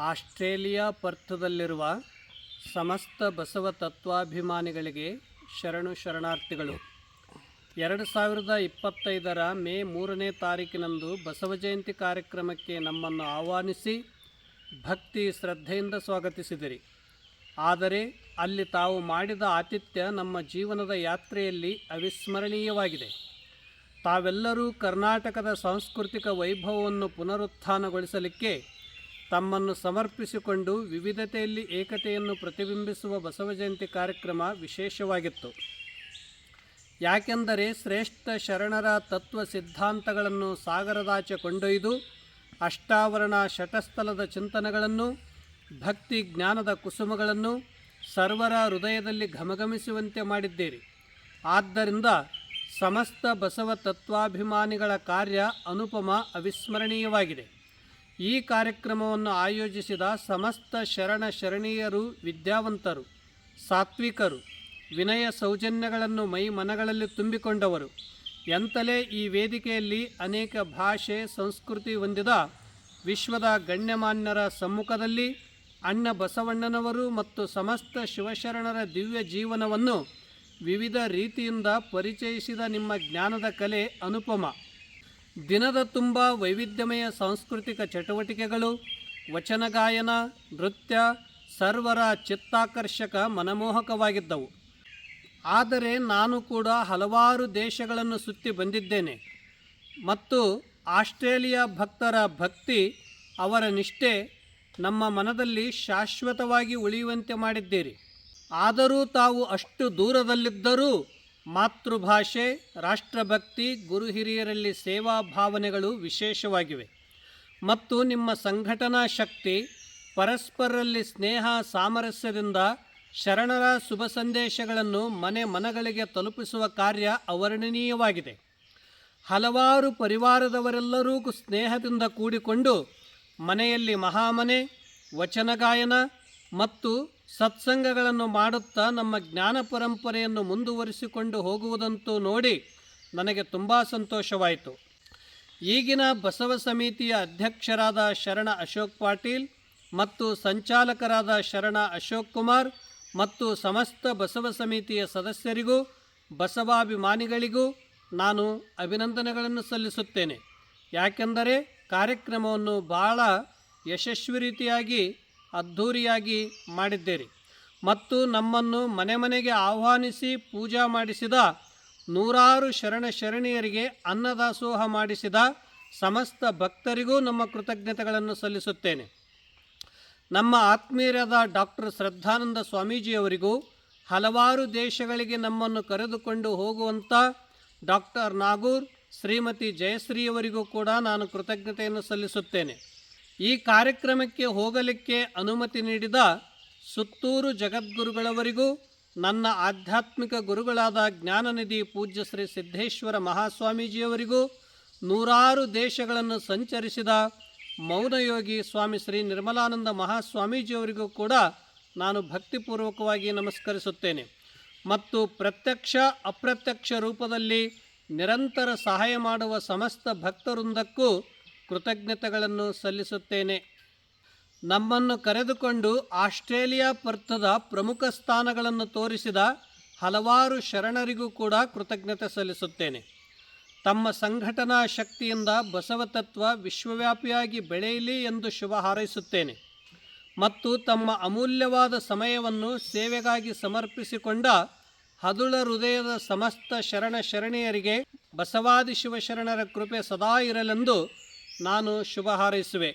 Australia ಪರ್ಥದಲ್ಲಿರುವ ಸಮಸ್ತ ಬಸವ ತತ್ವಾಭಿಮಾನಿಗಳಿಗೆ ಶರಣು ಶರಣಾರ್ಥಿಗಳು. ಎರಡು ಸಾವಿರದ ಇಪ್ಪತ್ತೈದರ ಮೇ ಮೂರನೇ ತಾರೀಕಿನಂದು ಬಸವ ಜಯಂತಿ ಕಾರ್ಯಕ್ರಮಕ್ಕೆ ನಮ್ಮನ್ನು ಆಹ್ವಾನಿಸಿ ಭಕ್ತಿ ಶ್ರದ್ಧೆಯಿಂದ ಸ್ವಾಗತಿಸಿದಿರಿ. ಆದರೆ ಅಲ್ಲಿ ತಾವು ಮಾಡಿದ ಆತಿಥ್ಯ ನಮ್ಮ ಜೀವನದ ಯಾತ್ರೆಯಲ್ಲಿ ಅವಿಸ್ಮರಣೀಯವಾಗಿದೆ. ತಾವೆಲ್ಲರೂ ಕರ್ನಾಟಕದ ಸಾಂಸ್ಕೃತಿಕ ವೈಭವವನ್ನು ಪುನರುತ್ಥಾನಗೊಳಿಸಲಿಕ್ಕೆ ತಮ್ಮನ್ನು ಸಮರ್ಪಿಸಿಕೊಂಡು ವಿವಿಧತೆಯಲ್ಲಿ ಏಕತೆಯನ್ನು ಪ್ರತಿಬಿಂಬಿಸುವ ಬಸವ ಜಯಂತಿ ಕಾರ್ಯಕ್ರಮ ವಿಶೇಷವಾಗಿತ್ತು. ಯಾಕೆಂದರೆ ಶ್ರೇಷ್ಠ ಶರಣರ ತತ್ವ ಸಿದ್ಧಾಂತಗಳನ್ನು ಸಾಗರದಾಚೆ ಕೊಂಡೊಯ್ದು, ಅಷ್ಟಾವರಣ ಶಟಸ್ಥಲದ ಚಿಂತನೆಗಳನ್ನು, ಭಕ್ತಿ ಜ್ಞಾನದ ಕುಸುಮಗಳನ್ನು ಸರ್ವರ ಹೃದಯದಲ್ಲಿ ಘಮಘಮಿಸುವಂತೆ ಮಾಡಿದ್ದೀರಿ. ಆದ್ದರಿಂದ ಸಮಸ್ತ ಬಸವ ತತ್ವಾಭಿಮಾನಿಗಳ ಕಾರ್ಯ ಅನುಪಮ ಅವಿಸ್ಮರಣೀಯವಾಗಿದೆ. ಈ ಕಾರ್ಯಕ್ರಮವನ್ನು ಆಯೋಜಿಸಿದ ಸಮಸ್ತ ಶರಣ ಶರಣೀಯರು, ವಿದ್ಯಾವಂತರು, ಸಾತ್ವಿಕರು, ವಿನಯ ಸೌಜನ್ಯಗಳನ್ನು ಮೈ ಮನಗಳಲ್ಲಿ ತುಂಬಿಕೊಂಡವರು. ಎಂತಲೇ ಈ ವೇದಿಕೆಯಲ್ಲಿ ಅನೇಕ ಭಾಷೆ, ಸಂಸ್ಕೃತಿ ಹೊಂದಿದ ವಿಶ್ವದ ಗಣ್ಯಮಾನ್ಯರ ಸಮ್ಮುಖದಲ್ಲಿ ಅಣ್ಣ ಬಸವಣ್ಣನವರು ಮತ್ತು ಸಮಸ್ತ ಶಿವಶರಣರ ದಿವ್ಯ ಜೀವನವನ್ನು ವಿವಿಧ ರೀತಿಯಿಂದ ಪರಿಚಯಿಸಿದ ನಿಮ್ಮ ಜ್ಞಾನದ ಕಲೆ ಅನುಪಮ. ದಿನದ ತುಂಬ ವೈವಿಧ್ಯಮಯ ಸಾಂಸ್ಕೃತಿಕ ಚಟುವಟಿಕೆಗಳು ವಚನಗಾಯನ ನೃತ್ಯ, ಸರ್ವರ ಚಿತ್ತಾಕರ್ಷಕ ಮನಮೋಹಕವಾಗಿದ್ದವು. ಆದರೆ ನಾನು ಕೂಡ ಹಲವಾರು ದೇಶಗಳನ್ನು ಸುತ್ತಿ ಬಂದಿದ್ದೇನೆ. ಮತ್ತು ಆಸ್ಟ್ರೇಲಿಯಾ ಭಕ್ತರ ಭಕ್ತಿ, ಅವರ ನಿಷ್ಠೆ ನಮ್ಮ ಮನದಲ್ಲಿ ಶಾಶ್ವತವಾಗಿ ಉಳಿಯುವಂತೆ ಮಾಡಿದ್ದೀರಿ. ಆದರೂ ತಾವು ಅಷ್ಟು ದೂರದಲ್ಲಿದ್ದರೂ ಮಾತೃಭಾಷೆ, ರಾಷ್ಟ್ರಭಕ್ತಿ, ಗುರು ಹಿರಿಯರಲ್ಲಿ ಸೇವಾ ಭಾವನೆಗಳು ವಿಶೇಷವಾಗಿವೆ. ಮತ್ತು ನಿಮ್ಮ ಸಂಘಟನಾ ಶಕ್ತಿ ಪರಸ್ಪರರಲ್ಲಿ ಸ್ನೇಹ, ಸಾಮರಸ್ಯದಿಂದ ಶರಣರ ಶುಭ ಸಂದೇಶಗಳನ್ನು ಮನೆ ಮನಗಳಿಗೆ ತಲುಪಿಸುವ ಕಾರ್ಯ ಅವರ್ಣನೀಯವಾಗಿದೆ. ಹಲವಾರು ಪರಿವಾರದವರೆಲ್ಲರೂ ಸ್ನೇಹದಿಂದ ಕೂಡಿಕೊಂಡು ಮನೆಯಲ್ಲಿ ಮಹಾಮನೆ ವಚನ ಗಾಯನ ಮತ್ತು ಸತ್ಸಂಗಗಳನ್ನು ಮಾಡುತ್ತಾ ನಮ್ಮ ಜ್ಞಾನ ಪರಂಪರೆಯನ್ನು ಮುಂದುವರಿಸಿಕೊಂಡು ಹೋಗುವುದಂತೂ ನೋಡಿ ನನಗೆ ತುಂಬ ಸಂತೋಷವಾಯಿತು. ಈಗಿನ ಬಸವ ಸಮಿತಿಯ ಅಧ್ಯಕ್ಷರಾದ ಶರಣ ಅಶೋಕ್ ಪಾಟೀಲ್ ಮತ್ತು ಸಂಚಾಲಕರಾದ ಶರಣ ಅಶೋಕ್ ಕುಮಾರ್ ಮತ್ತು ಸಮಸ್ತ ಬಸವ ಸಮಿತಿಯ ಸದಸ್ಯರಿಗೂ, ಬಸವಾಭಿಮಾನಿಗಳಿಗೂ ನಾನು ಅಭಿನಂದನೆಗಳನ್ನು ಸಲ್ಲಿಸುತ್ತೇನೆ. ಯಾಕೆಂದರೆ ಕಾರ್ಯಕ್ರಮವನ್ನು ಬಹಳ ಯಶಸ್ವಿ ರೀತಿಯಾಗಿ ಅದ್ಧೂರಿಯಾಗಿ ಮಾಡಿದ್ದೀರಿ. ಮತ್ತು ನಮ್ಮನ್ನು ಮನೆ ಮನೆಗೆ ಆಹ್ವಾನಿಸಿ ಪೂಜಾ ಮಾಡಿಸಿದ ನೂರಾರು ಶರಣ ಶರಣಿಯರಿಗೆ ಅನ್ನದಾಸೋಹ ಮಾಡಿಸಿದ ಸಮಸ್ತ ಭಕ್ತರಿಗೂ ನಮ್ಮ ಕೃತಜ್ಞತೆಗಳನ್ನು ಸಲ್ಲಿಸುತ್ತೇನೆ. ನಮ್ಮ ಆತ್ಮೀಯರಾದ ಡಾಕ್ಟರ್ ಶ್ರದ್ಧಾನಂದ ಸ್ವಾಮೀಜಿಯವರಿಗೂ ಹಲವಾರು ದೇಶಗಳಿಗೆ ನಮ್ಮನ್ನು ಕರೆದುಕೊಂಡು ಹೋಗುವಂಥ ಡಾಕ್ಟರ್ ನಾಗೂರ್, ಶ್ರೀಮತಿ ಜಯಶ್ರೀಯವರಿಗೂ ಕೂಡ ನಾನು ಕೃತಜ್ಞತೆಯನ್ನು ಸಲ್ಲಿಸುತ್ತೇನೆ. ಈ ಕಾರ್ಯಕ್ರಮಕ್ಕೆ ಹೋಗಲಿಕ್ಕೆ ಅನುಮತಿ ನೀಡಿದ ಸುತ್ತೂರು ಜಗದ್ಗುರುಗಳವರಿಗೂ, ನನ್ನ ಆಧ್ಯಾತ್ಮಿಕ ಗುರುಗಳಾದ ಜ್ಞಾನನಿಧಿ ಪೂಜ್ಯ ಶ್ರೀ ಸಿದ್ದೇಶ್ವರ ಮಹಾಸ್ವಾಮೀಜಿಯವರಿಗೂ, ನೂರಾರು ದೇಶಗಳನ್ನು ಸಂಚರಿಸಿದ ಮೌನಯೋಗಿ ಸ್ವಾಮಿ ಶ್ರೀ ನಿರ್ಮಲಾನಂದ ಮಹಾಸ್ವಾಮೀಜಿಯವರಿಗೂ ಕೂಡ ನಾನು ಭಕ್ತಿಪೂರ್ವಕವಾಗಿ ನಮಸ್ಕರಿಸುತ್ತೇನೆ. ಮತ್ತು ಪ್ರತ್ಯಕ್ಷ, ಅಪ್ರತ್ಯಕ್ಷ ರೂಪದಲ್ಲಿ ನಿರಂತರ ಸಹಾಯ ಮಾಡುವ ಸಮಸ್ತ ಭಕ್ತವೃಂದಕ್ಕೂ ಕೃತಜ್ಞತೆಗಳನ್ನು ಸಲ್ಲಿಸುತ್ತೇನೆ. ನಮ್ಮನ್ನು ಕರೆದುಕೊಂಡು ಆಸ್ಟ್ರೇಲಿಯಾ ಪರ್ಥದ ಪ್ರಮುಖ ಸ್ಥಾನಗಳನ್ನು ತೋರಿಸಿದ ಹಲವಾರು ಶರಣರಿಗೂ ಕೂಡ ಕೃತಜ್ಞತೆ ಸಲ್ಲಿಸುತ್ತೇನೆ. ತಮ್ಮ ಸಂಘಟನಾ ಶಕ್ತಿಯಿಂದ ಬಸವ ತತ್ವ ವಿಶ್ವವ್ಯಾಪಿಯಾಗಿ ಬೆಳೆಯಲಿ ಎಂದು ಶುಭ ಹಾರೈಸುತ್ತೇನೆ. ಮತ್ತು ತಮ್ಮ ಅಮೂಲ್ಯವಾದ ಸಮಯವನ್ನು ಸೇವೆಗಾಗಿ ಸಮರ್ಪಿಸಿಕೊಂಡ ಹದುಳ ಹೃದಯದ ಸಮಸ್ತ ಶರಣ ಶರಣೆಯರಿಗೆ ಬಸವಾದಿ ಶಿವಶರಣರ ಕೃಪೆ ಸದಾ ಇರಲೆಂದು ನಾನು ಶುಭ ಹಾರೈಸುವೆ